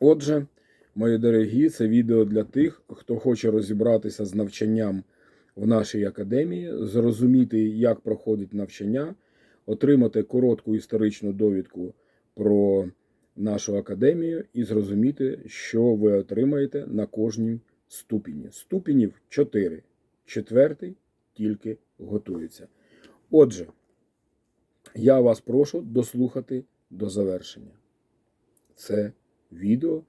Отже, мої дорогі, це відео для тих, хто хоче розібратися з навчанням в нашій академії, зрозуміти, як проходить навчання, отримати коротку історичну довідку про нашу академію і зрозуміти, що ви отримаєте на кожній ступені. Ступенів 4. Четвертий тільки готується. Отже, я вас прошу дослухати до завершення. Це відео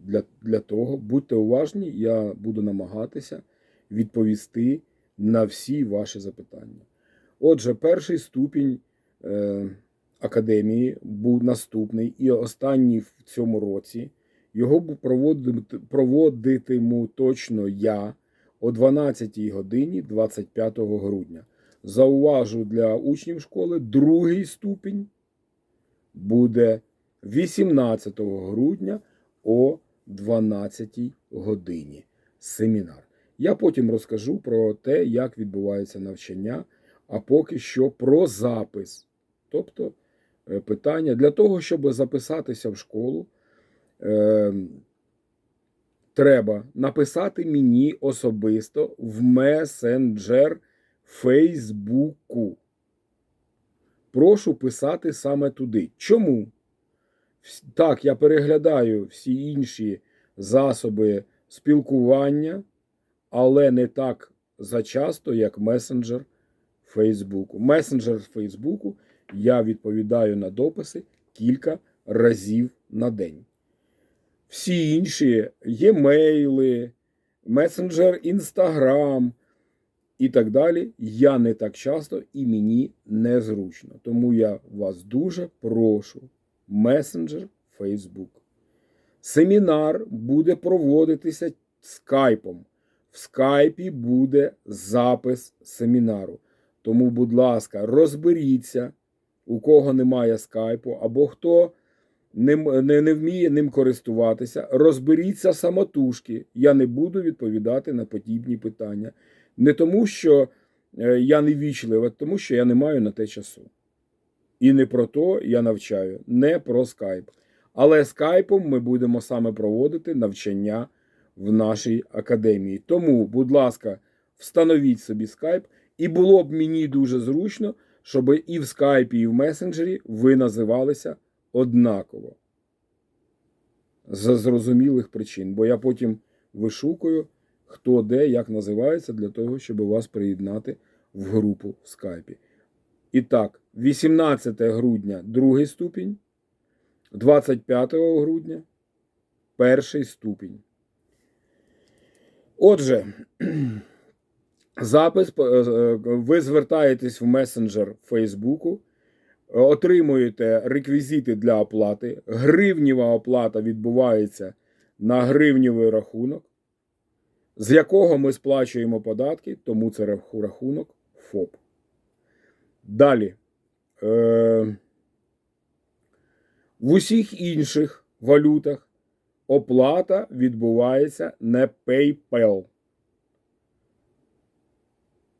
для, для того, будьте уважні, я буду намагатися відповісти на всі ваші запитання. Отже, перший ступінь е, академії був наступний і останній в цьому році. Його проводитиму точно я о 12 годині 25 грудня. Зауважу для учнів школи, другий ступінь буде 18 грудня о 12 годині. Семінар. Я потім розкажу про те, як відбувається навчання, а поки що про запис. Тобто е, питання для того, щоб записатися в школу, е, треба написати мені особисто в месенджер Фейсбуку. Прошу писати саме туди. Чому? Так, я переглядаю всі інші засоби спілкування, але не так зачасто, як месенджер Фейсбуку. Месенджер Фейсбуку я відповідаю на дописи кілька разів на день. Всі інші є мейли, месенджер Інстаграм і так далі. Я не так часто і мені незручно. Тому я вас дуже прошу. Месенджер Facebook. Семінар буде проводитися скайпом. В скайпі буде запис семінару. Тому, будь ласка, розберіться, у кого немає скайпу, або хто не, не, не вміє ним користуватися. Розберіться самотужки. Я не буду відповідати на подібні питання. Не тому, що е, я не вічливий, а тому, що я не маю на те часу. І не про то я навчаю, не про скайп. Але скайпом ми будемо саме проводити навчання в нашій академії. Тому, будь ласка, встановіть собі скайп, і було б мені дуже зручно, щоб і в скайпі, і в месенджері ви називалися однаково. З зрозумілих причин. Бо я потім вишукую, хто де, як називається, для того, щоб вас приєднати в групу в скайпі. І так, 18 грудня другий ступінь, 25 грудня перший ступінь. Отже, запис е, е, ви звертаєтесь в месенджер Фейсбуку, отримуєте реквізити для оплати. Гривнєва оплата відбувається на гривнєвий рахунок, з якого ми сплачуємо податки, тому це рахунок ФОП. Далі. Е, в усіх інших валютах оплата відбувається не PayPal.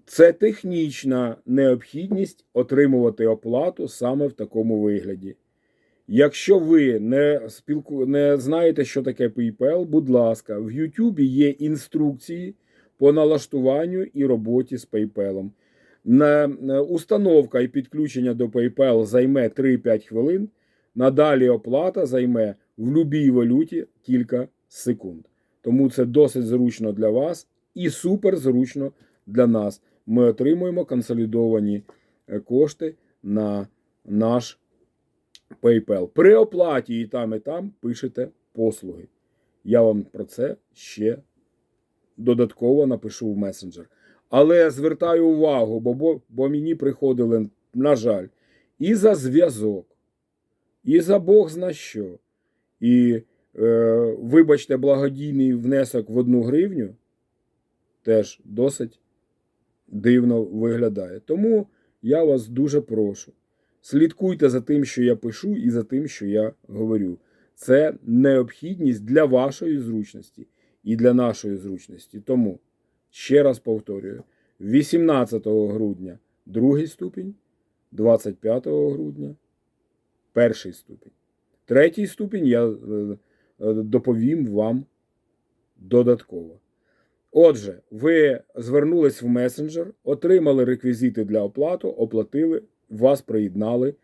Це технічна необхідність отримувати оплату саме в такому вигляді. Якщо ви не, спілку... не знаєте, що таке PayPal, будь ласка, в YouTube є інструкції по налаштуванню і роботі з PayPal. На- установка і підключення до PayPal займе 3-5 хвилин. Надалі оплата займе в будь-якій валюті кілька секунд. Тому це досить зручно для вас і супер зручно для нас. Ми отримуємо консолідовані е, кошти на наш PayPal. При оплаті і там, і там пишете послуги. Я вам про це ще додатково напишу в месенджер. Але звертаю увагу, бо, бо, мені приходили, на жаль, і за зв'язок, і за Бог зна що. І, е, вибачте, благодійний внесок в одну гривню теж досить дивно виглядає. Тому я вас дуже прошу. Слідкуйте за тим, що я пишу, і за тим, що я говорю. Це необхідність для вашої зручності і для нашої зручності. Тому, ще раз повторюю: 18 грудня другий ступінь, 25 грудня перший ступінь. Третій ступінь я е, е, доповім вам додатково. Отже, ви звернулись в месенджер, отримали реквізити для оплату, оплатили, вас приєднали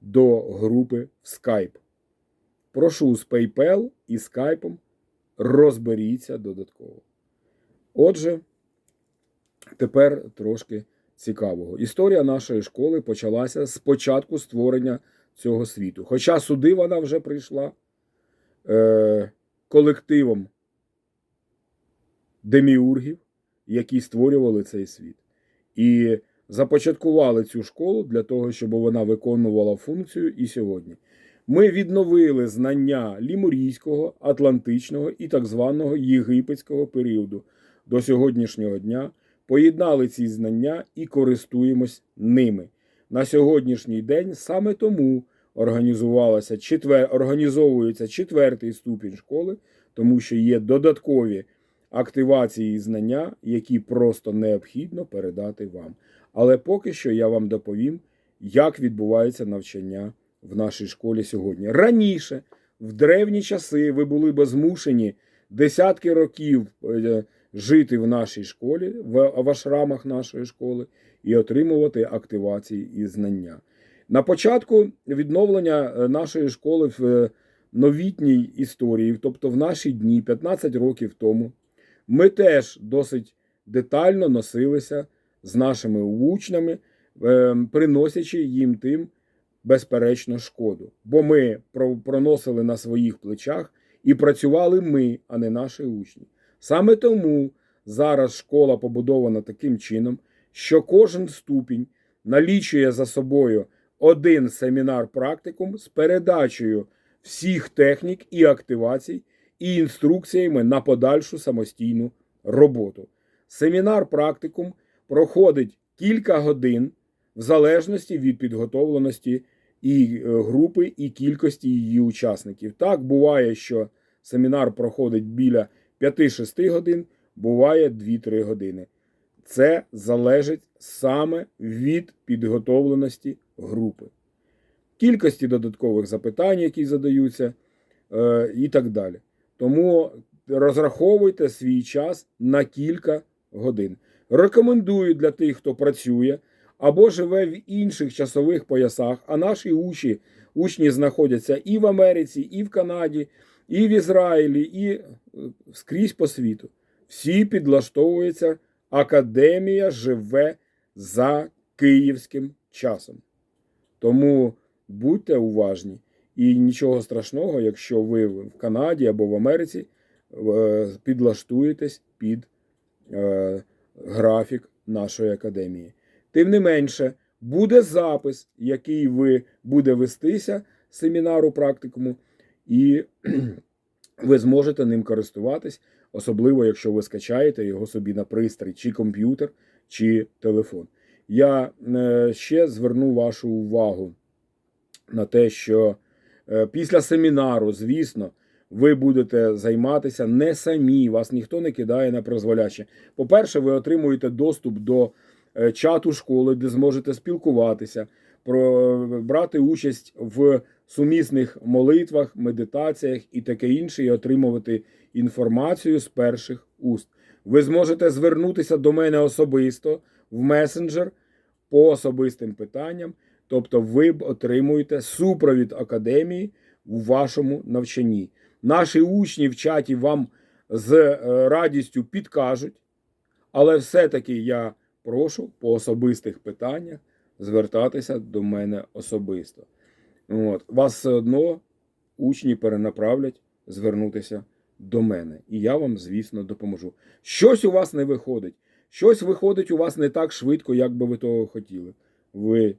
до групи в Skype. Прошу з PayPal і Skype розберіться додатково. Отже, тепер трошки цікавого. Історія нашої школи почалася з початку створення цього світу. Хоча сюди вона вже прийшла е, колективом деміургів, які створювали цей світ. І започаткували цю школу для того, щоб вона виконувала функцію і сьогодні. Ми відновили знання лімурійського, атлантичного і так званого єгипетського періоду до сьогоднішнього дня, поєднали ці знання і користуємось ними. На сьогоднішній день саме тому організувалася четвер... організовується четвертий ступінь школи, тому що є додаткові активації знання, які просто необхідно передати вам. Але поки що я вам доповім, як відбувається навчання в нашій школі сьогодні. Раніше, в древні часи, ви були б змушені десятки років е, жити в нашій школі, в ашрамах нашої школи, і отримувати активації і знання. На початку відновлення е, нашої школи в е, новітній історії, тобто в наші дні, 15 років тому, ми теж досить детально носилися з нашими учнями, приносячи їм тим безперечно шкоду. Бо ми проносили на своїх плечах і працювали ми, а не наші учні. Саме тому зараз школа побудована таким чином, що кожен ступінь налічує за собою один семінар практикум з передачею всіх технік і активацій і інструкціями на подальшу самостійну роботу. Семінар практикум проходить кілька годин в залежності від підготовленості і е, групи, і кількості її учасників. Так, буває, що семінар проходить біля 5-6 годин, буває 2-3 години. Це залежить саме від підготовленості групи, кількості додаткових запитань, які задаються, е, і так далі. Тому розраховуйте свій час на кілька годин. Рекомендую для тих, хто працює або живе в інших часових поясах, а наші учні, учні знаходяться і в Америці, і в Канаді, і в Ізраїлі, і е, скрізь по світу. Всі підлаштовуються. Академія живе за київським часом. Тому будьте уважні. І нічого страшного, якщо ви в Канаді або в Америці е, підлаштуєтесь під е, графік нашої академії. Тим не менше, буде запис, який ви буде вестися семінару практикуму, і ви зможете ним користуватись, особливо, якщо ви скачаєте його собі на пристрій, чи комп'ютер, чи телефон. Я е, ще зверну вашу увагу на те, що е, після семінару, звісно, ви будете займатися не самі, вас ніхто не кидає на призволяче. По-перше, ви отримуєте доступ до Е, чату школи, де зможете спілкуватися, брати участь в сумісних молитвах, медитаціях і таке інше, і отримувати інформацію з перших уст. Ви зможете звернутися до мене особисто в месенджер по особистим питанням, тобто ви отримуєте супровід академії у вашому навчанні. Наші учні в чаті вам з е, радістю підкажуть, але все-таки я прошу по особистих питаннях звертатися до мене особисто. От. Вас все одно учні перенаправлять звернутися до мене. І я вам, звісно, допоможу. Щось у вас не виходить. Щось виходить у вас не так швидко, як би ви того хотіли. Ви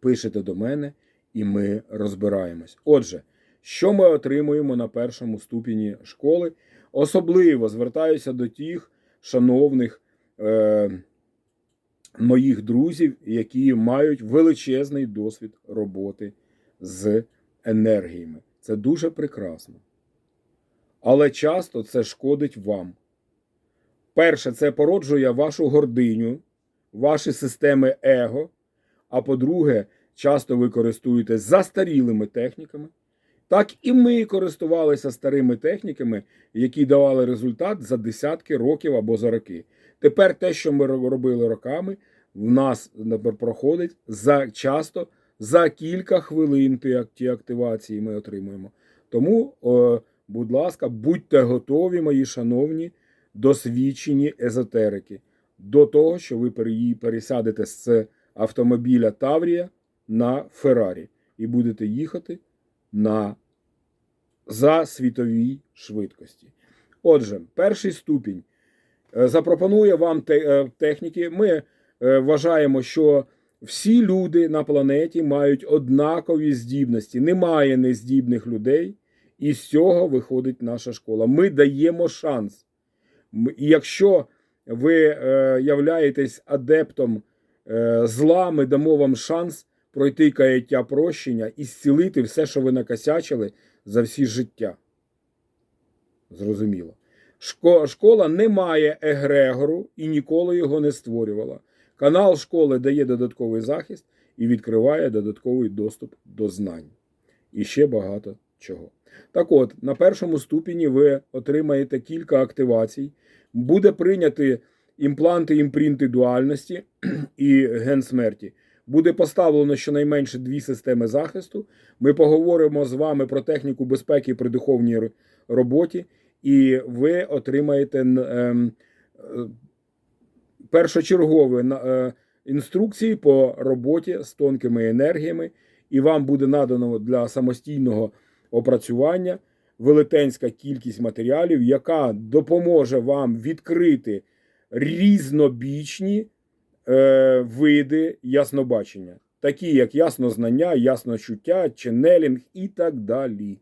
пишете до мене, і ми розбираємось. Отже, що ми отримуємо на першому ступені школи? Особливо звертаюся до тих шановних. Е, моїх друзів, які мають величезний досвід роботи з енергіями. Це дуже прекрасно. Але часто це шкодить вам. Перше, це породжує вашу гординю, ваші системи его. А по-друге, часто ви користуєтесь застарілими техніками, так і ми користувалися старими техніками, які давали результат за десятки років або за роки. Тепер те, що ми робили роками, в нас проходить за часто за кілька хвилин ті активації ми отримуємо. Тому, будь ласка, будьте готові, мої шановні, досвідчені езотерики, до того, що ви пересядете з автомобіля Таврія на Феррарі і будете їхати на за світовій швидкості. Отже, перший ступінь запропонує вам е, техніки. Ми е, вважаємо, що всі люди на планеті мають однакові здібності. Немає нездібних людей, і з цього виходить наша школа. Ми даємо шанс. І якщо ви е, являєтесь адептом е, зла, ми дамо вам шанс пройти каяття прощення і зцілити все, що ви накосячили за всі життя. Зрозуміло. Шко- Школа не має егрегору і ніколи його не створювала. Канал школи дає додатковий захист і відкриває додатковий доступ до знань. І ще багато чого. Так от, на першому ступені ви отримаєте кілька активацій. Буде прийняти імпланти імпринти дуальності і ген смерті. Буде поставлено щонайменше дві системи захисту. Ми поговоримо з вами про техніку безпеки при духовній роботі, і ви отримаєте ем, е, першочергові е, інструкції по роботі з тонкими енергіями, і вам буде надано для самостійного опрацювання велетенська кількість матеріалів, яка допоможе вам відкрити різнобічні е, види яснобачення, такі як яснознання, ясночуття, ченелінг і так далі.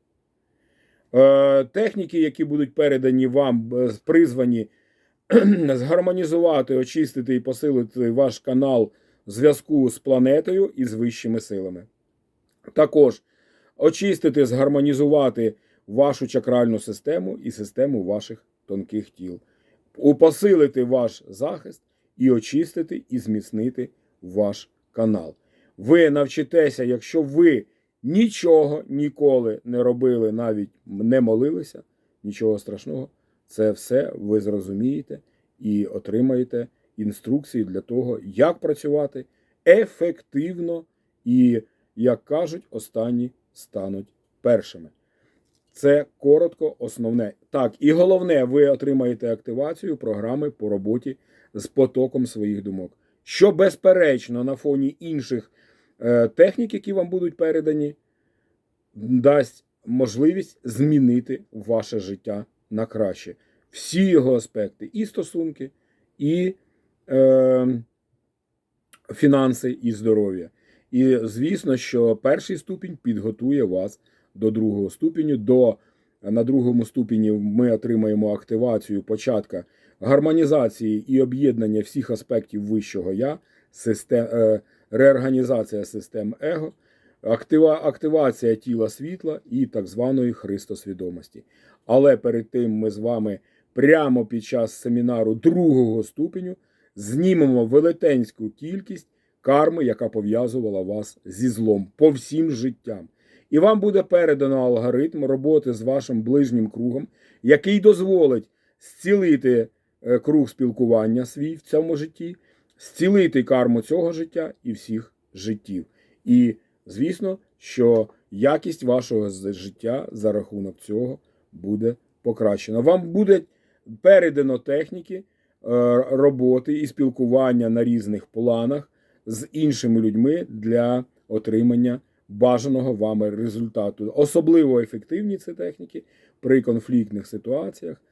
Е, техніки, які будуть передані вам, е, призвані згармонізувати, очистити і посилити ваш канал зв'язку з планетою і з вищими силами. Також очистити, згармонізувати вашу чакральну систему і систему ваших тонких тіл, посилити ваш захист і очистити і зміцнити ваш канал. Ви навчитеся, якщо ви нічого ніколи не робили, навіть не молилися, нічого страшного, це все ви зрозумієте і отримаєте інструкції для того, як працювати ефективно і, як кажуть, останні стануть першими. Це коротко основне. Так, і головне, ви отримаєте активацію програми по роботі з потоком своїх думок. Що, безперечно, на фоні інших технік, які вам будуть передані, дасть можливість змінити ваше життя на краще. Всі його аспекти, і стосунки, і е, фінанси, і здоров'я. І звісно, що перший ступінь підготує вас до другого ступеню. До, на другому ступені ми отримаємо активацію початка гармонізації і об'єднання всіх аспектів вищого я, систем, е, реорганізація систем его, актива, активація тіла світла і так званої христосвідомості. Але перед тим ми з вами прямо під час семінару другого ступеню знімемо велетенську кількість карми, яка пов'язувала вас зі злом по всім життям. І вам буде передано алгоритм роботи з вашим ближнім кругом, який дозволить зцілити е, круг спілкування свій в цьому житті, зцілити карму цього життя і всіх життів. І, звісно, що якість вашого життя за рахунок цього буде покращена. Вам буде передано техніки е, роботи і спілкування на різних планах з іншими людьми для отримання бажаного вами результату. Особливо ефективні ці техніки при конфліктних ситуаціях,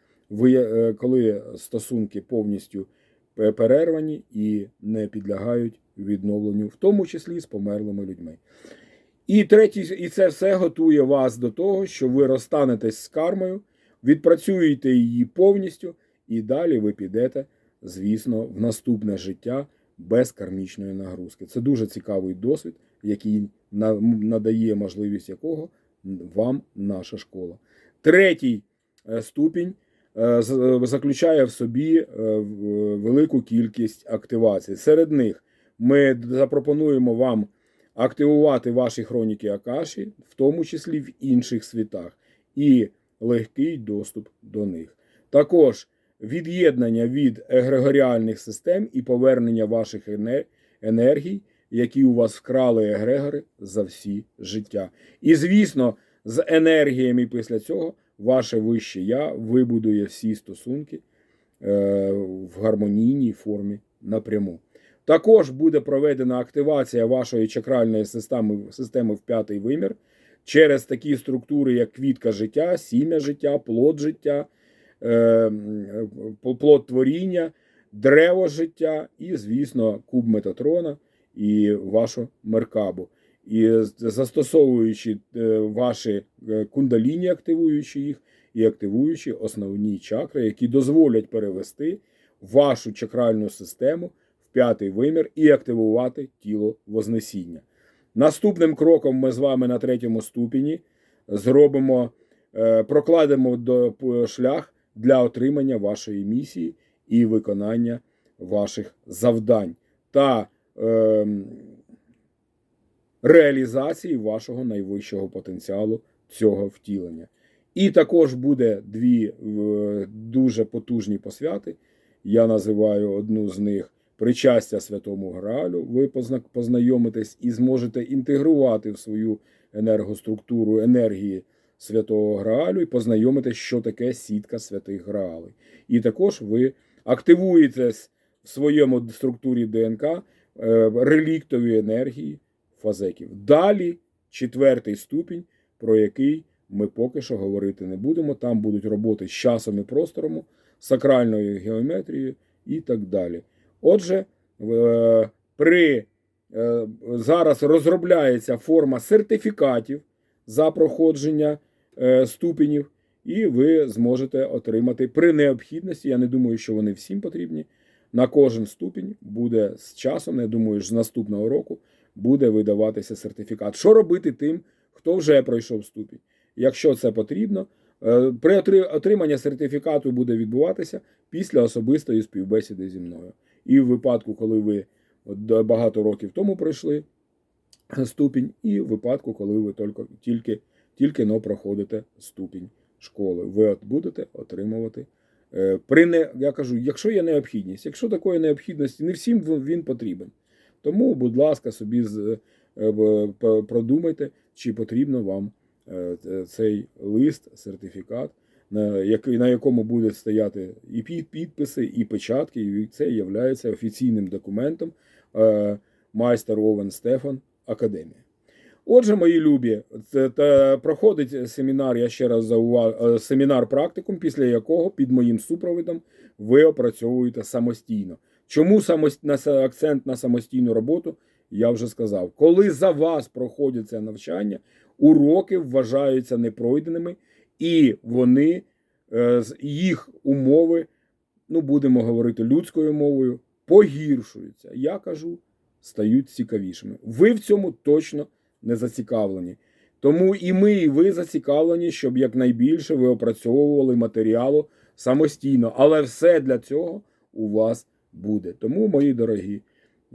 е, коли стосунки повністю перервані і не підлягають відновленню, в тому числі з померлими людьми. І третій, і це все готує вас до того, що ви розстанетесь з кармою, відпрацюєте її повністю, і далі ви підете, звісно, в наступне життя без кармічної нагрузки. Це дуже цікавий досвід, який надає можливість якого вам наша школа. Третій е, ступінь заключає в собі е, велику кількість активацій. Серед них ми запропонуємо вам активувати ваші хроніки Акаші, в тому числі в інших світах, і легкий доступ до них. Також від'єднання від егрегоріальних систем і повернення ваших енергій, які у вас вкрали егрегори за всі життя. І, звісно, з енергіями після цього ваше вище я вибудує всі стосунки е, в гармонійній формі напряму. Також буде проведена активація вашої чакральної системи, системи в п'ятий вимір через такі структури, як квітка життя, сім'я життя, плод життя, е, плод творіння, древо життя і, звісно, куб Метатрона і вашу меркабу. І застосовуючи е, ваші е, кундаліні, активуючи їх, і активуючи основні чакри, які дозволять перевести вашу чакральну систему в п'ятий вимір і активувати тіло Вознесіння. Наступним кроком ми з вами на третьому ступені зробимо, е, прокладемо шлях для отримання вашої місії і виконання ваших завдань та ем, реалізації вашого найвищого потенціалу цього втілення. І також буде дві дуже потужні посвяти. Я називаю одну з них причастя Святому Граалю. Ви познайомитесь і зможете інтегрувати в свою енергоструктуру енергії Святого Граалю і познайомитесь, що таке сітка святих Граалей. І також ви активуєтесь в своєму структурі ДНК е, реліктові енергії фазеків. Далі четвертий ступінь, про який ми поки що говорити не будемо. Там будуть роботи з часом і простором, сакральною геометрією і так далі. Отже, е, при е, зараз розробляється форма сертифікатів за проходження е, ступенів, і ви зможете отримати при необхідності. Я не думаю, що вони всім потрібні. На кожен ступінь буде з часом, я думаю, з наступного року буде видаватися сертифікат. Що робити тим, хто вже пройшов ступінь? Якщо це потрібно, е, при отримання сертифікату буде відбуватися після особистої співбесіди зі мною. І в випадку, коли ви багато років тому пройшли ступінь, і в випадку, коли ви тільки, тільки, тільки но проходите ступінь школи, ви от будете отримувати. е, При не, я кажу, якщо є необхідність, якщо такої необхідності, не всім він він потрібен. Тому, будь ласка, собі е, продумайте, чи потрібно вам е, цей лист, сертифікат, на якому будуть стояти і підписи, і печатки, і це є офіційним документом е, майстер Овен Стефан Академія. Отже, мої любі, це проходить семінар, я ще раз зауважу, семінар практикум, після якого під моїм супровідом ви опрацьовуєте самостійно. Чому акцент на самостійну роботу? Я вже сказав. Коли за вас проходять це навчання, уроки вважаються непройденими, і вони е, їх умови, ну будемо говорити людською мовою, погіршуються. Я кажу, стають цікавішими. Ви в цьому точно не зацікавлені. Тому і ми, і ви зацікавлені, щоб якнайбільше ви опрацьовували матеріалу самостійно. Але все для цього у вас буде. Тому, мої дорогі,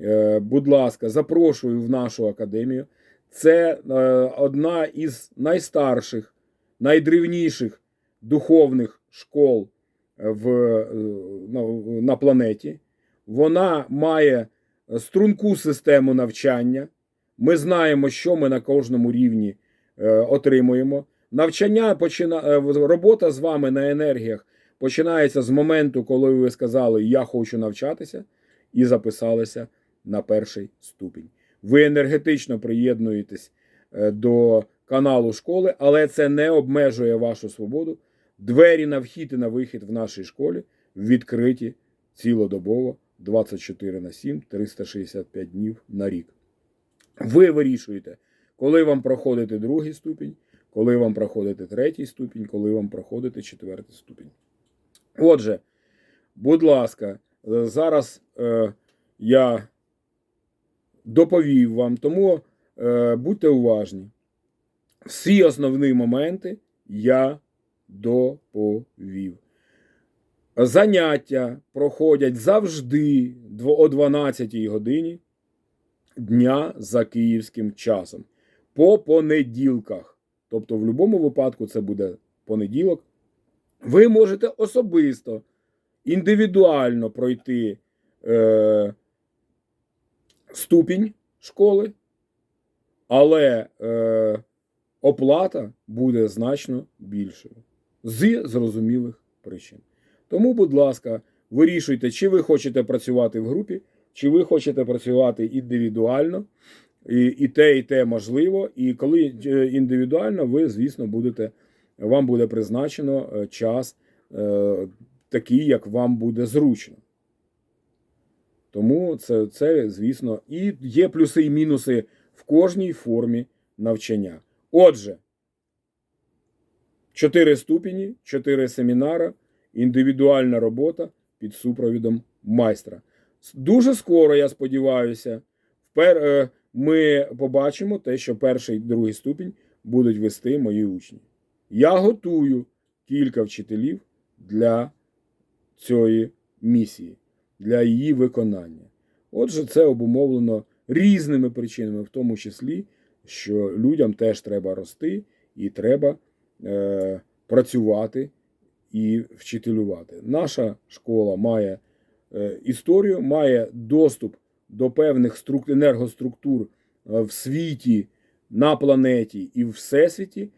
е, будь ласка, запрошую в нашу академію. Це е, одна із найстарших, найдревніших духовних школ в, е, на, на планеті. Вона має струнку систему навчання. Ми знаємо, що ми на кожному рівні отримуємо. Навчання почина... робота з вами на енергіях починається з моменту, коли ви сказали Я хочу навчатися, і записалися на перший ступінь. Ви енергетично приєднуєтесь е, до каналу школи, але це не обмежує вашу свободу. Двері на вхід і на вихід в нашій школі відкриті цілодобово 24 на 7, 365 днів на рік. Ви вирішуєте, коли вам проходити другий ступінь, коли вам проходити третій ступінь, коли вам проходити четвертий ступінь. Отже, будь ласка, е, зараз е, я доповів вам, тому е, будьте уважні. Всі основні моменти я доповів. Заняття проходять завжди о 12 годині дня за київським часом. По понеділках. Тобто, в будь-якому випадку це буде понеділок. Ви можете особисто, індивідуально пройти е, ступінь школи, але е, оплата буде значно більшою з зрозумілих причин. Тому, будь ласка, вирішуйте, чи ви хочете працювати в групі, чи ви хочете працювати індивідуально. І, і те, і те можливо. І коли е, індивідуально, ви, звісно, будете, вам буде призначено е, час е, такий, як вам буде зручно. Тому це, це, звісно, і є плюси і мінуси в кожній формі навчання. Отже, чотири ступені, чотири семінари, індивідуальна робота під супровідом майстра. Дуже скоро, я сподіваюся, е, ми побачимо те, що перший і другий ступінь будуть вести мої учні. Я готую кілька вчителів для цієї місії, для її виконання. Отже, це обумовлено різними причинами, в тому числі, що людям теж треба рости і треба е, працювати і вчителювати. Наша школа має е, історію, має доступ до певних струк... енергоструктур е, в світі, на планеті і в всесвіті,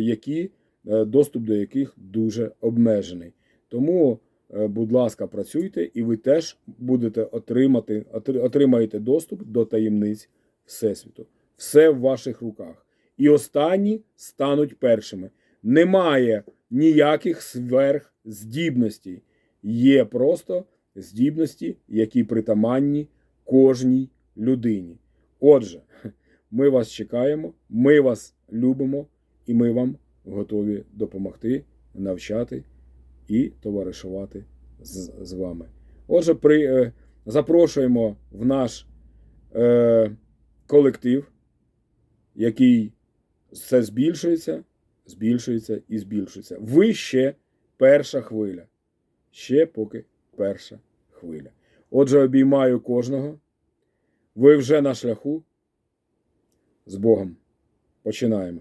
які, е, доступ до яких дуже обмежений. Тому, е, будь ласка, працюйте, і ви теж будете отримати, отримаєте доступ до таємниць Всесвіту. Все в ваших руках. І останні стануть першими. Немає ніяких сверхздібностей. Є просто здібності, які притаманні кожній людині. Отже, ми вас чекаємо, ми вас любимо, і ми вам готові допомогти, навчати і товаришувати з, з вами. Отже, при, е, запрошуємо в наш е, колектив, який все збільшується, збільшується і збільшується. Ви ще перша хвиля. Ще поки перша хвиля. Отже, обіймаю кожного. Ви вже на шляху. З Богом. Починаємо.